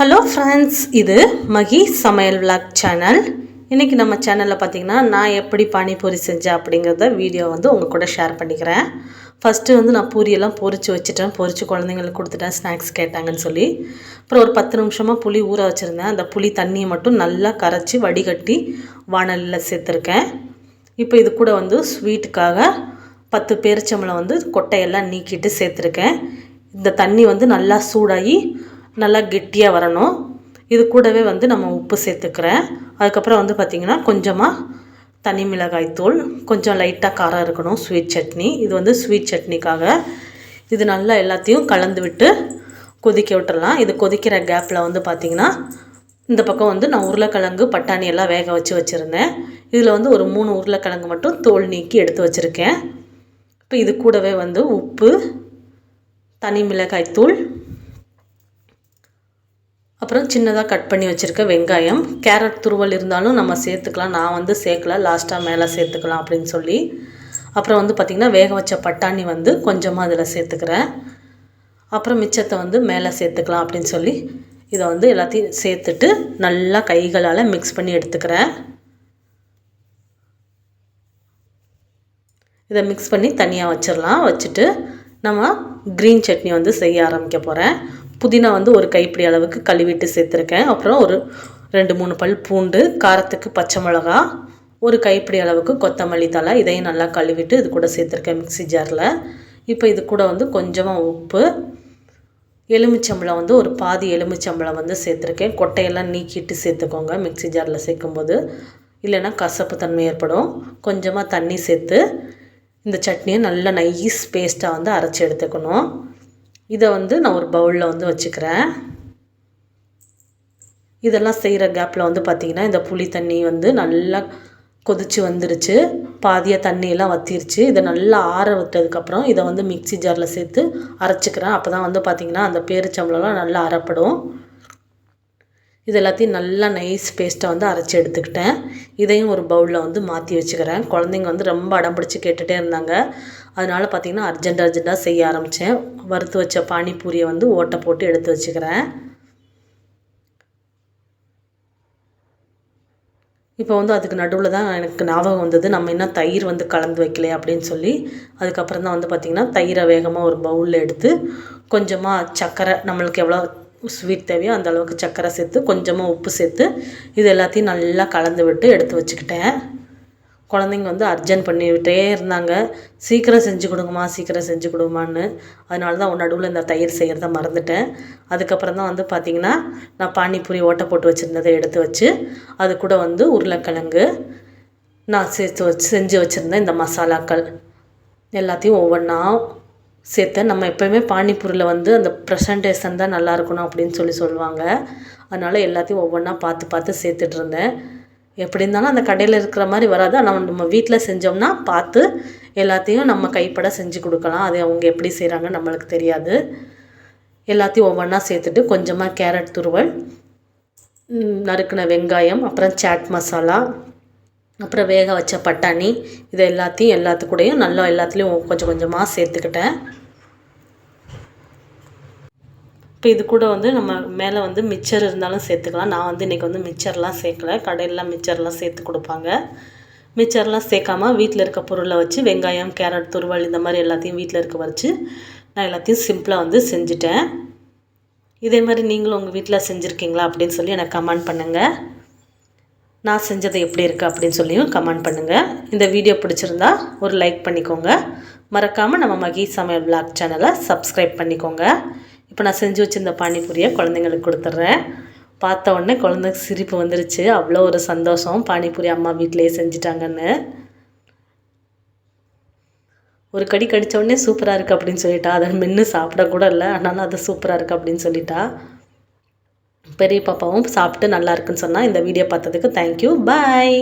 Hello friends இது மகி சமையல் vlog channel இன்றைக்கி நம்ம சேனலில் பார்த்தீங்கன்னா நான் எப்படி பானிபூரி செஞ்சேன் அப்படிங்கிறத வீடியோ வந்து உங்கள் கூட ஷேர் பண்ணிக்கிறேன். ஃபஸ்ட்டு வந்து நான் பூரியெல்லாம் பொறிச்சு வச்சுட்டேன். பொறிச்சு குழந்தைங்களுக்கு கொடுத்துட்டேன். ஸ்நாக்ஸ் கேட்டாங்கன்னு சொல்லி. அப்புறம் ஒரு பத்து நிமிஷமாக புளி ஊற வச்சுருந்தேன். அந்த புளி தண்ணியை மட்டும் நல்லா கரைச்சி வடிகட்டி வானலில் சேர்த்துருக்கேன். இப்போ இது கூட வந்து ஸ்வீட்டுக்காக பத்து பேரிச்சம்பளம் வந்து கொட்டையெல்லாம் நீக்கிட்டு சேர்த்துருக்கேன். இந்த தண்ணி வந்து நல்லா சூடாகி நல்லா கெட்டியாக வரணும். இது கூடவே வந்து நம்ம உப்பு சேர்த்துக்கிறேன். அதுக்கப்புறம் வந்து பார்த்திங்கன்னா கொஞ்சமாக தனி மிளகாய் தூள் கொஞ்சம் லைட்டாக காரம் இருக்கணும் ஸ்வீட் சட்னி. இது வந்து ஸ்வீட் சட்னிக்காக. இது நல்லா எல்லாத்தையும் கலந்து விட்டு கொதிக்க விட்டுடலாம் இது கொதிக்கிற கேப்பில் வந்து பார்த்திங்கன்னா இந்த பக்கம் வந்து நான் உருளைக்கிழங்கு பட்டாணி எல்லாம் வேக வச்சு வச்சுருந்தேன். இதில் வந்து ஒரு மூணு உருளைக்கிழங்கு மட்டும் தோல் நீக்கி எடுத்து வச்சுருக்கேன். இப்போ இது கூடவே வந்து உப்பு தனி மிளகாய் தூள் அப்புறம் சின்னதாக கட் பண்ணி வச்சுருக்க வெங்காயம். கேரட் துருவல் இருந்தாலும் நம்ம சேர்த்துக்கலாம். நான் வந்து சேர்க்கல. லாஸ்ட்டாக மேலே சேர்த்துக்கலாம் அப்படின்னு சொல்லி. அப்புறம் வந்து பார்த்திங்கன்னா வேக வச்ச பட்டாணி வந்து கொஞ்சமாக அதில் சேர்த்துக்கிறேன். அப்புறம் மிச்சத்தை வந்து மேலே சேர்த்துக்கலாம் அப்படின்னு சொல்லி. இதை வந்து எல்லாத்தையும் சேர்த்துட்டு நல்லா கைகளால் மிக்ஸ் பண்ணி எடுத்துக்கிறேன். இதை மிக்ஸ் பண்ணி தனியாக வச்சிடலாம் வச்சுட்டு நம்ம க்ரீன் சட்னி வந்து செய்ய ஆரம்பிக்க போகிறேன் புதினா வந்து ஒரு கைப்பிடி அளவுக்கு கழுவிட்டு சேர்த்துருக்கேன். அப்புறம் ஒரு ரெண்டு மூணு பல் பூண்டு காரத்துக்கு பச்சை மிளகா ஒரு கைப்பிடி அளவுக்கு கொத்தமல்லி தலை இதையும் நல்லா கழுவிட்டு இது கூட சேர்த்துருக்கேன் மிக்சி ஜாரில். இப்போ இது கூட வந்து கொஞ்சமாக உப்பு எலுமிச்சம்பழம் வந்து ஒரு பாதி எலுமிச்சம்பழம் வந்து சேர்த்துருக்கேன். கொட்டையெல்லாம் நீக்கிட்டு சேர்த்துக்கோங்க மிக்சி ஜாரில் சேர்க்கும்போது. இல்லைன்னா கசப்பு தன்மை ஏற்படும். கொஞ்சமாக தண்ணி சேர்த்து இந்த சட்னியை நல்லா நைஸ் பேஸ்ட்டாக வந்து அரைச்சி எடுத்துக்கணும். இதை வந்து நான் ஒரு பவுலில் வந்து வச்சுக்கிறேன். இதெல்லாம் செய்கிற கேப்பில் வந்து பார்த்திங்கன்னா இந்த புளி தண்ணி வந்து நல்லா கொதித்து வந்துருச்சு. பாதியாக தண்ணியெல்லாம் வத்திருச்சு. இதை நல்லா ஆற விட்டதுக்கப்புறம் இதை வந்து மிக்சி ஜாரில் சேர்த்து அரைச்சிக்கிறேன். அப்போ தான் வந்து பார்த்திங்கன்னா அந்த பேரிச்சம்பளம்லாம் நல்லா அரைப்படும். இது எல்லாத்தையும் நல்லா நைஸ் பேஸ்ட்டாக வந்து அரைச்சி எடுத்துக்கிட்டேன். இதையும் ஒரு பவுலில் வந்து மாற்றி வச்சுக்கிறேன். குழந்தைங்க வந்து ரொம்ப அடம் பிடிச்சி கேட்டுகிட்டே இருந்தாங்க. அதனால் பார்த்திங்கன்னா அர்ஜென்ட் அர்ஜெண்ட்டாக செய்ய ஆரம்பித்தேன் வறுத்து வச்ச பானிபூரியை வந்து ஓட்டை போட்டு எடுத்து வச்சுக்கிறேன். இப்போ வந்து அதுக்கு நடுவில் தான் எனக்கு ஞாபகம் வந்தது நம்ம என்ன தயிர் வந்து கலந்து வைக்கலையே அப்படின்னு சொல்லி. அதுக்கப்புறம் தான் வந்து பார்த்திங்கன்னா தயிரை வேகமாக ஒரு பவுலில் எடுத்து கொஞ்சமாக சர்க்கரை நம்மளுக்கு எவ்வளோ ஸ்வீட் தேவையோ அந்த அளவுக்கு சர்க்கரை சேர்த்து கொஞ்சமாக உப்பு சேர்த்து இது எல்லாத்தையும் நல்லா கலந்து விட்டு எடுத்து வச்சுக்கிட்டேன். குழந்தைங்க வந்து அர்ஜென்ட் பண்ணிக்கிட்டே இருந்தாங்க. சீக்கிரம் செஞ்சு கொடுங்கம்மா சீக்கிரம் செஞ்சு கொடுங்கம்மான்னு. அதனால தான் நடுவில் இந்த தயிர் செய்கிறத மறந்துட்டேன். அதுக்கப்புறம் தான் வந்து பார்த்திங்கன்னா நான் பானிபூரி ஓட்டை போட்டு வச்சுருந்ததை எடுத்து வச்சு அது கூட வந்து உருளைக்கிழங்கு நான் சேர்த்து வச்சு செஞ்சு வச்சுருந்தேன் இந்த மசாலாக்கள் எல்லாத்தையும் ஒவ்வொன்றா சேர்த்தேன். நம்ம எப்போயுமே பானிபூரியில் வந்து அந்த ப்ரெசன்டேஷன் தான் நல்லா இருக்கணும் அப்படின்னு சொல்லி சொல்லுவாங்க. அதனால் எல்லாத்தையும் ஒவ்வொன்றா பார்த்து பார்த்து சேர்த்துட்ருந்தேன் எப்படி இருந்தாலும் அந்த கடையில் இருக்கிற மாதிரி வராது. ஆனால் நம்ம வீட்டில் செஞ்சோம்னா பார்த்து எல்லாத்தையும் நம்ம கைப்பட செஞ்சு கொடுக்கலாம். அது அவங்க எப்படி செய்கிறாங்க நம்மளுக்கு தெரியாது. எல்லாத்தையும் ஒவ்வொன்றா சேர்த்துட்டு கொஞ்சமாக கேரட் துருவல் நறுக்கின வெங்காயம் அப்புறம் சாட் மசாலா அப்புறம் வேக வச்ச பட்டாணி இதை எல்லாத்தையும் எல்லாத்துக்கூடையும் நல்லா எல்லாத்துலேயும் கொஞ்சம் கொஞ்சமாக சேர்த்துக்கிட்டேன். இப்போ இது கூட வந்து நம்ம மேலே வந்து மிச்சர் இருந்தாலும் சேர்த்துக்கலாம். நான் வந்து இன்றைக்கி வந்து மிச்சர்லாம் சேர்க்கல. கடையிலலாம் மிச்சர்லாம் சேர்த்து கொடுப்பாங்க. மிச்சர்லாம் சேர்க்காம வீட்டில் இருக்க பொருளை வச்சு வெங்காயம் கேரட் துருவல் இந்த மாதிரி எல்லாத்தையும் வீட்டில் இருக்க வச்சு நான் எல்லாத்தையும் சிம்பிளாக வந்து செஞ்சுட்டேன். இதே மாதிரி நீங்களும் உங்கள் வீட்டில் செஞ்சுருக்கீங்களா அப்படின்னு சொல்லி எனக்கு கமெண்ட் பண்ணுங்கள் நான் செஞ்சது எப்படி இருக்குது அப்படின்னு சொல்லியும் கமெண்ட் பண்ணுங்கள் இந்த வீடியோ பிடிச்சிருந்தா ஒரு லைக் பண்ணிக்கோங்க. மறக்காமல் நம்ம மகி சமையல் பிளாக் சேனலை சப்ஸ்கிரைப் பண்ணிக்கோங்க. இப்போ நான் செஞ்சு வச்சுருந்த பானிபூரியை குழந்தைங்களுக்கு கொடுத்துட்றேன். பார்த்த உடனே குழந்தைக்கு சிரிப்பு வந்துருச்சு. அவ்வளோ ஒரு சந்தோஷம். பானிபூரி அம்மா வீட்டிலேயே செஞ்சிட்டாங்கன்னு. ஒரு கடி கடித்த உடனே சூப்பராக இருக்குது அப்படின்னு சொல்லிட்டா. அதை மென்று சாப்பிடக்கூட இல்லை. ஆனாலும் அது சூப்பராக இருக்குது அப்படின்னு சொல்லிட்டா. பெரிய பாப்பாவும் சாப்பிட்டு நல்லா இருக்குன்னு சொன்னால் இந்த வீடியோ பார்த்ததுக்கு தேங்க்யூ பாய்